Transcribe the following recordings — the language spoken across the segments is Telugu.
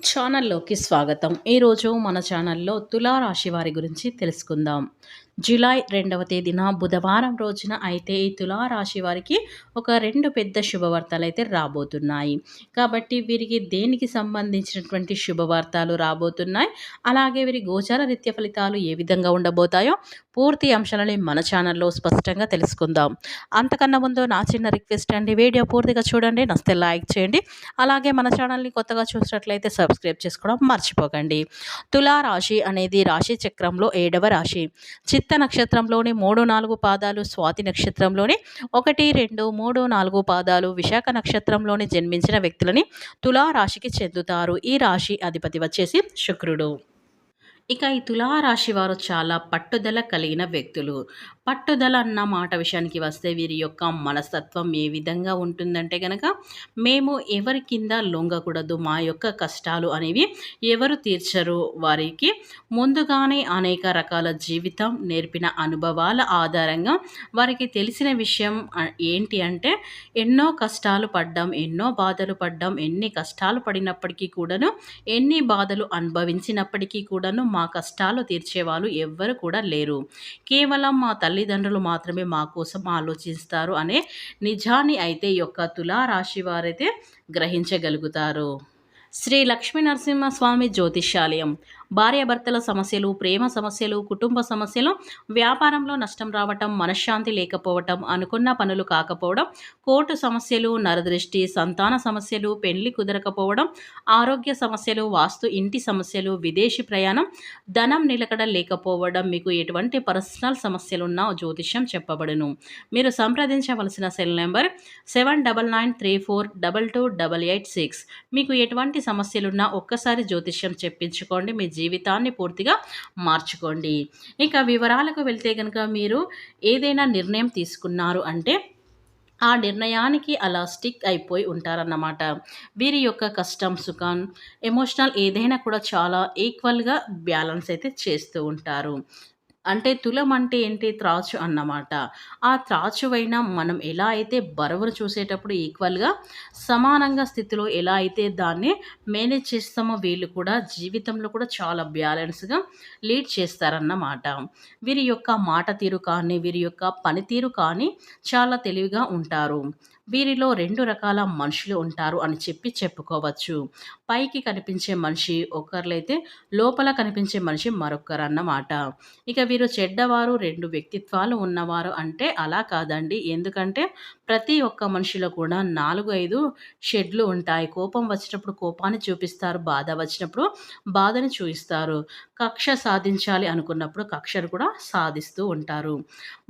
ఛానల్లోకి స్వాగతం. ఈరోజు మన ఛానల్లో తులారాశి వారి గురించి తెలుసుకుందాం. జూలై రెండవ తేదీన బుధవారం రోజున అయితే ఈ తులారాశి వారికి ఒక రెండు పెద్ద శుభవార్తలు అయితే రాబోతున్నాయి. కాబట్టి వీరికి దేనికి సంబంధించినటువంటి శుభవార్తలు రాబోతున్నాయి? అలాగే వీరి గోచార రీత్య ఫలితాలు ఏ విధంగా ఉండబోతాయో పూర్తి అంశాలని మన ఛానల్లో స్పష్టంగా తెలుసుకుందాం. అంతకన్నా ముందు నా చిన్న రిక్వెస్ట్ అండి వీడియో పూర్తిగా చూడండి నస్తే లైక్ చేయండి. అలాగే మన ఛానల్ని కొత్తగా చూసినట్లయితే సబ్స్క్రైబ్ చేసుకోవడం మర్చిపోకండి. తులారాశి అనేది రాశి చక్రంలో ఏడవ రాశి. చిత్ చిత్త నక్షత్రంలోని మూడు నాలుగు పాదాలు స్వాతి నక్షత్రంలోని ఒకటి రెండు మూడు నాలుగు పాదాలు విశాఖ నక్షత్రంలోని జన్మించిన వ్యక్తులని తులారాశికి చెందుతారు. ఈ రాశి అధిపతి వచ్చేసి శుక్రుడు. ఇక ఈ తులారాశి వారు చాలా పట్టుదల కలిగిన వ్యక్తులు. పట్టుదల అన్న మాట విషయానికి వస్తే వీరి యొక్క మనస్తత్వం ఏ విధంగా ఉంటుందంటే కనుక మేము ఎవరి కింద లొంగకూడదు మా యొక్క కష్టాలు అనేవి ఎవరు తీర్చరు వారికి. ముందుగానే అనేక రకాల జీవితం నేర్పిన అనుభవాల ఆధారంగా వారికి తెలిసిన విషయం ఏంటి అంటే ఎన్నో కష్టాలు పడ్డాం ఎన్నో బాధలు పడ్డాం ఎన్ని కష్టాలు పడినప్పటికీ కూడాను ఎన్ని బాధలు అనుభవించినప్పటికీ కూడాను మా కష్టాలు తీర్చేవాళ్ళు ఎవ్వరు కూడా లేరు. కేవలం మా తల్లి తల్లిదండ్రులు మాత్రమే మా కోసం ఆలోచిస్తారు అనే నిజాన్ని అయితే యొక్క తులారాశి వారైతే గ్రహించగలుగుతారు. శ్రీ లక్ష్మీ నరసింహస్వామి జ్యోతిష్యాలయం. భార్యాభర్తల సమస్యలు ప్రేమ సమస్యలు కుటుంబ సమస్యలు వ్యాపారంలో నష్టం రావటం మనశ్శాంతి లేకపోవటం అనుకున్న పనులు కాకపోవడం కోర్టు సమస్యలు నరదృష్టి సంతాన సమస్యలు పెళ్ళి కుదరకపోవడం ఆరోగ్య సమస్యలు వాస్తు ఇంటి సమస్యలు విదేశీ ప్రయాణం ధనం నిలకడ లేకపోవడం మీకు ఎటువంటి పర్సనల్ సమస్యలున్నా జ్యోతిష్యం చెప్పబడును. మీరు సంప్రదించవలసిన cell number seven double nine three four double two double eight six. మీకు ఎటువంటి సమస్యలున్నా ఒక్కసారి జ్యోతిష్యం చెప్పించుకోండి మీ జీవితాన్ని పూర్తిగా మార్చుకోండి. ఇక వివరాలకు వెళ్తే కనుక మీరు ఏదైనా నిర్ణయం తీసుకున్నారు అంటే ఆ నిర్ణయానికి అలా స్టిక్ అయిపోయి ఉంటారన్నమాట. వీరి యొక్క కష్టం సుఖం ఎమోషనల్ ఏదైనా కూడా చాలా ఈక్వల్గా బ్యాలెన్స్ అయితే చేస్తూ ఉంటారు. అంటే తులం అంటే ఏంటి? త్రాచు అన్నమాట. ఆ త్రాచువైన మనం ఎలా అయితే బరువును చూసేటప్పుడు ఈక్వల్గా సమానంగా స్థితిలో ఎలా అయితే దాన్ని మేనేజ్ చేస్తామో వీళ్ళు కూడా జీవితంలో కూడా చాలా బ్యాలెన్స్గా లీడ్ చేస్తారన్నమాట. వీరి యొక్క మాట తీరు కానీ వీరి యొక్క పనితీరు కానీ చాలా తెలివిగా ఉంటారు. వీరిలో రెండు రకాల మనుషులు ఉంటారు అని చెప్పి చెప్పుకోవచ్చు. పైకి కనిపించే మనిషి ఒకరిలైతే లోపల కనిపించే మనిషి మరొకరు అన్నమాట ఇక వీరు చెడ్డవారు రెండు వ్యక్తిత్వాలు ఉన్నవారు అంటే అలా కాదండి. ఎందుకంటే ప్రతి ఒక్క మనిషిలో కూడా నాలుగు ఐదు షెడ్లు ఉంటాయి. కోపం వచ్చినప్పుడు కోపాన్ని చూపిస్తారు. బాధ వచ్చినప్పుడు బాధని చూపిస్తారు కక్ష సాధించాలి అనుకున్నప్పుడు కక్షను కూడా సాధిస్తూ ఉంటారు.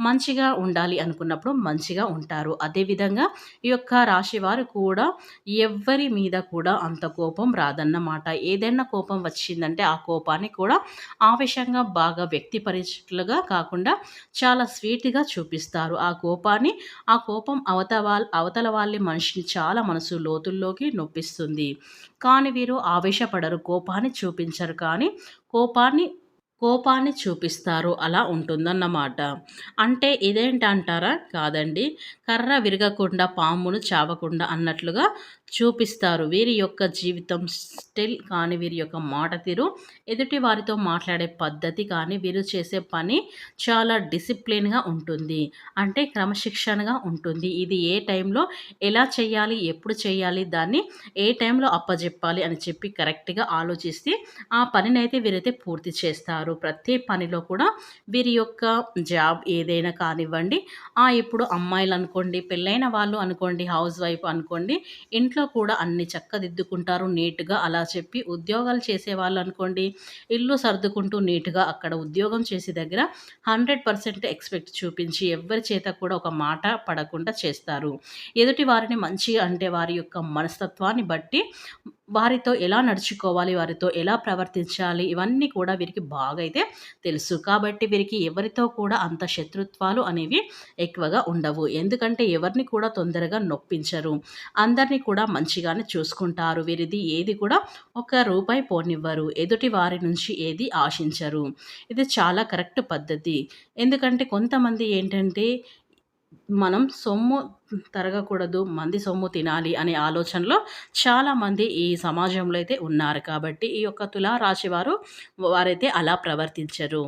మంచిగా ఉండాలి అనుకున్నప్పుడు మంచిగా ఉంటారు. అదేవిధంగా ఈ యొక్క రాశి వారు కూడా ఎవ్వరి మీద కూడా అంత కోపం రాదన్నమాట. ఏదైనా కోపం వచ్చిందంటే ఆ కోపాన్ని కూడా ఆవేశంగా బాగా వ్యక్తిపరిచేట్లుగా కాకుండా చాలా స్వీట్గా చూపిస్తారు. ఆ కోపాన్ని ఆ కోపం అవతల అవతల వాళ్ళ మనిషిని చాలా మనసు లోతుల్లోకి నొప్పిస్తుంది. కానీ వీరు ఆవేశపడరు కోపాన్ని చూపించరు కానీ కోపాన్ని కోపాన్ని చూపిస్తారు. అలా ఉంటుందన్నమాట. అంటే ఇదేంటంటారా? కాదండి. కర్ర విరగకుండా పామును చావకుండా అన్నట్లుగా చూపిస్తారు. వీరి యొక్క జీవితం స్టిల్ కానీ వీరి యొక్క మాట తీరు ఎదుటి వారితో మాట్లాడే పద్ధతి కానీ వీరు చేసే పని చాలా డిసిప్లిన్గా ఉంటుంది. అంటే క్రమశిక్షణగా ఉంటుంది. ఇది ఏ టైంలో ఎలా చేయాలి ఎప్పుడు చేయాలి దాన్ని ఏ టైంలో అప్పజెప్పాలి అని చెప్పి కరెక్ట్గా ఆలోచిస్తే ఆ పనినైతే వీరైతే పూర్తి చేస్తారు. ప్రతి పనిలో కూడా వీరి యొక్క జాబ్ ఏదైనా కానివ్వండి ఆ ఇప్పుడు అమ్మాయిలు అనుకోండి పెళ్ళైన వాళ్ళు అనుకోండి హౌస్ వైఫ్ అనుకోండి ఇంట్లో ఇంట్లో కూడా అన్ని చక్కదిద్దుకుంటారు నీట్గా అలా చెప్పి ఉద్యోగాలు చేసేవాళ్ళు అనుకోండి ఇల్లు సర్దుకుంటూ నీట్గా అక్కడ ఉద్యోగం చేసే దగ్గర హండ్రెడ్ పర్సెంట్ ఎక్స్పెక్ట్ చూపించి ఎవరి చేత కూడా ఒక మాట పడకుండా చేస్తారు. ఎదుటి వారిని మంచిగా అంటే వారి యొక్క మనస్తత్వాన్ని బట్టి వారితో ఎలా నడుచుకోవాలి వారితో ఎలా ప్రవర్తించాలి ఇవన్నీ కూడా వీరికి బాగా అయితే తెలుసు. కాబట్టి వీరికి ఎవరితో కూడా అంత శత్రుత్వాలు అనేవి ఎక్కువగా ఉండవు. ఎందుకంటే ఎవరిని కూడా తొందరగా నొప్పించరు. అందరినీ కూడా మంచిగానే చూసుకుంటారు. వీరిది ఏది కూడా ఒక రూపాయి పోనివ్వరు. ఎదుటి వారి నుంచి ఏది ఆశించరు. ఇది చాలా కరెక్ట్ పద్ధతి. ఎందుకంటే కొంతమంది ఏంటంటే మనం సొమ్ము తరగకూడదు మంది సొమ్ము తినాలి అనే ఆలోచనలో చాలామంది ఈ సమాజంలో అయితే ఉన్నారు. కాబట్టి ఈ యొక్క తులారాశి వారు వారైతే అలా ప్రవర్తించరు.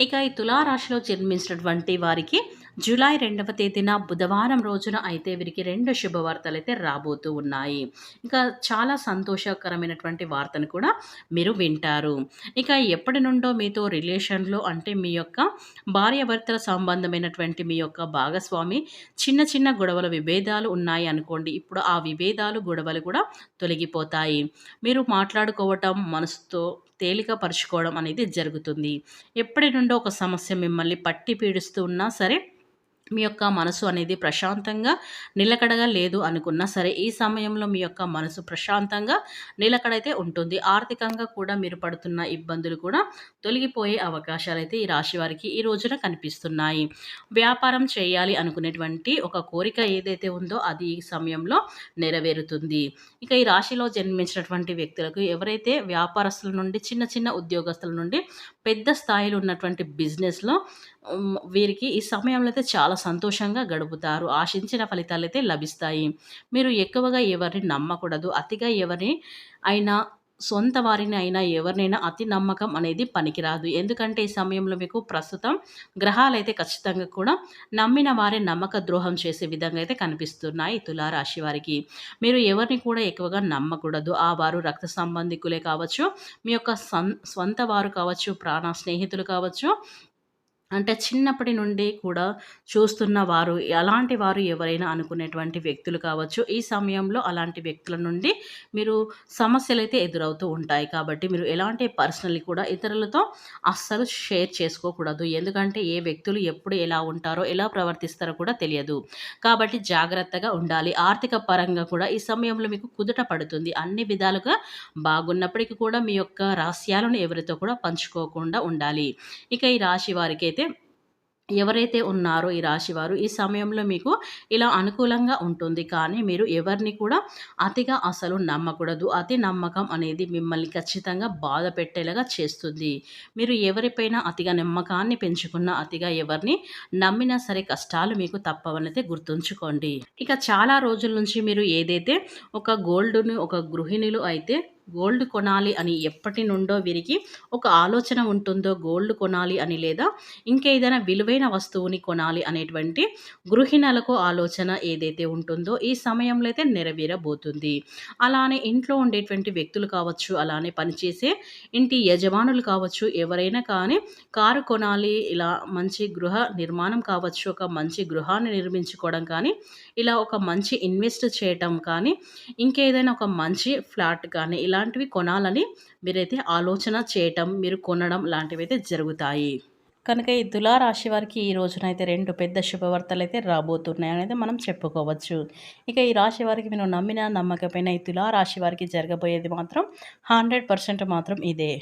ఇక ఈ తులారాశిలో జన్మించినటువంటి వారికి జూలై రెండవ తేదీన బుధవారం రోజున అయితే వీరికి రెండు శుభవార్తలు అయితే రాబోతూ ఉన్నాయి. ఇంకా చాలా సంతోషకరమైనటువంటి వార్తను కూడా మీరు వింటారు. ఇక ఎప్పటి నుండో మీతో రిలేషన్లో అంటే మీ యొక్క భార్యాభర్తల సంబంధమైనటువంటి మీ యొక్క భాగస్వామి చిన్న చిన్న గొడవల విభేదాలు ఉన్నాయి అనుకోండి. ఇప్పుడు ఆ విభేదాలు గొడవలు కూడా తొలగిపోతాయి. మీరు మాట్లాడుకోవటం మనసుతో తేలికపరుచుకోవడం అనేది జరుగుతుంది. ఎప్పటి నుండో ఒక సమస్య మిమ్మల్ని పట్టి పీడిస్తూ ఉన్నా సరే మీ యొక్క మనసు అనేది ప్రశాంతంగా నిలకడగా లేదు అనుకున్నా సరే ఈ సమయంలో మీ యొక్క మనసు ప్రశాంతంగా నిలకడైతే ఉంటుంది. ఆర్థికంగా కూడా మీరు పడుతున్న ఇబ్బందులు కూడా తొలగిపోయే అవకాశాలు అయితే ఈ రాశి వారికి ఈ రోజున కనిపిస్తున్నాయి. వ్యాపారం చేయాలి అనుకునేటువంటి ఒక కోరిక ఏదైతే ఉందో అది ఈ సమయంలో నెరవేరుతుంది. ఇక ఈ రాశిలో జన్మించినటువంటి వ్యక్తులకు ఎవరైతే వ్యాపారస్తుల నుండి చిన్న చిన్న ఉద్యోగస్తుల నుండి పెద్ద స్థాయిలో ఉన్నటువంటి బిజినెస్లో వీరికి ఈ సమయంలో అయితే చాలా సంతోషంగా గడుపుతారు. ఆశించిన ఫలితాలు అయితే లభిస్తాయి. మీరు ఎక్కువగా ఎవరిని నమ్మకూడదు. అతిగా ఎవరిని అయినా సొంత వారిని అయినా ఎవరినైనా అతి నమ్మకం అనేది పనికిరాదు. ఎందుకంటే ఈ సమయంలో మీకు ప్రస్తుతం గ్రహాలు అయితే ఖచ్చితంగా కూడా నమ్మిన వారే నమ్మక ద్రోహం చేసే విధంగా అయితే కనిపిస్తున్నాయి తులారాశి వారికి. మీరు ఎవరిని కూడా ఎక్కువగా నమ్మకూడదు. ఆ వారు రక్త సంబంధికులే కావచ్చు మీ యొక్క సొంత వారు కావచ్చు ప్రాణ స్నేహితులు కావచ్చు అంటే చిన్నప్పటి నుండి కూడా చూస్తున్న వారు అలాంటి వారు ఎవరైనా అనుకునేటువంటి వ్యక్తులు కావచ్చు ఈ సమయంలో అలాంటి వ్యక్తుల నుండి మీరు సమస్యలు అయితే ఎదురవుతూ ఉంటాయి. కాబట్టి మీరు ఎలాంటి పర్సనల్ కూడా ఇతరులతో అస్సలు షేర్ చేసుకోకూడదు. ఎందుకంటే ఏ వ్యక్తులు ఎప్పుడు ఎలా ఉంటారో ఎలా ప్రవర్తిస్తారో కూడా తెలియదు. కాబట్టి జాగ్రత్తగా ఉండాలి. ఆర్థిక పరంగా కూడా ఈ సమయంలో మీకు కుదుట పడుతుంది. అన్ని విధాలుగా బాగున్నప్పటికీ కూడా మీ యొక్క రహస్యాలను ఎవరితో కూడా పంచుకోకుండా ఉండాలి. ఇక ఈ రాశి వారికి అయితే ఎవరైతే ఉన్నారో ఈ రాశివారు ఈ సమయంలో మీకు ఇలా అనుకూలంగా ఉంటుంది. కానీ మీరు ఎవరిని కూడా అతిగా అసలు నమ్మకూడదు. అతి నమ్మకం అనేది మిమ్మల్ని ఖచ్చితంగా బాధ పెట్టేలాగా చేస్తుంది. మీరు ఎవరిపైన అతిగా నమ్మకాన్ని పెంచుకున్న అతిగా ఎవరిని నమ్మినా సరే కష్టాలు మీకు తప్పవనైతే గుర్తుంచుకోండి. ఇక చాలా రోజుల నుంచి మీరు ఏదైతే ఒక గోల్డ్ను ఒక గృహిణులు అయితే గోల్డ్ కొనాలి అని ఎప్పటి నుండో వీరికి ఒక ఆలోచన ఉంటుందో గోల్డ్ కొనాలి అని లేదా ఇంకేదైనా విలువైన వస్తువుని కొనాలి అనేటువంటి గృహిణులకు ఆలోచన ఏదైతే ఉంటుందో ఈ సమయంలో అయితే నెరవేరబోతుంది. అలానే ఇంట్లో ఉండేటువంటి వ్యక్తులు కావచ్చు అలానే పనిచేసే ఇంటి యజమానులు కావచ్చు ఎవరైనా కానీ కారు కొనాలి ఇలా మంచి గృహ నిర్మాణం కావచ్చు ఒక మంచి గృహాన్ని నిర్మించుకోవడం కానీ ఇలా ఒక మంచి ఇన్వెస్ట్ చేయటం కానీ ఇంకేదైనా ఒక మంచి ఫ్లాట్ కానీ ఇలా ఇలాంటివి కొనాలని మీరైతే ఆలోచన చేయటం మీరు కొనడం లాంటివి అయితే జరుగుతాయి. కనుక ఈ తులారాశి వారికి ఈ రోజునైతే రెండు పెద్ద శుభవార్తలు అయితే రాబోతున్నాయి అనేది మనం చెప్పుకోవచ్చు. ఇక ఈ రాశి వారికి మీరు నమ్మిన నమ్మకపోయినా ఈ తులారాశి వారికి జరగబోయేది మాత్రం హండ్రెడ్ పర్సెంట్ మాత్రం ఇదే.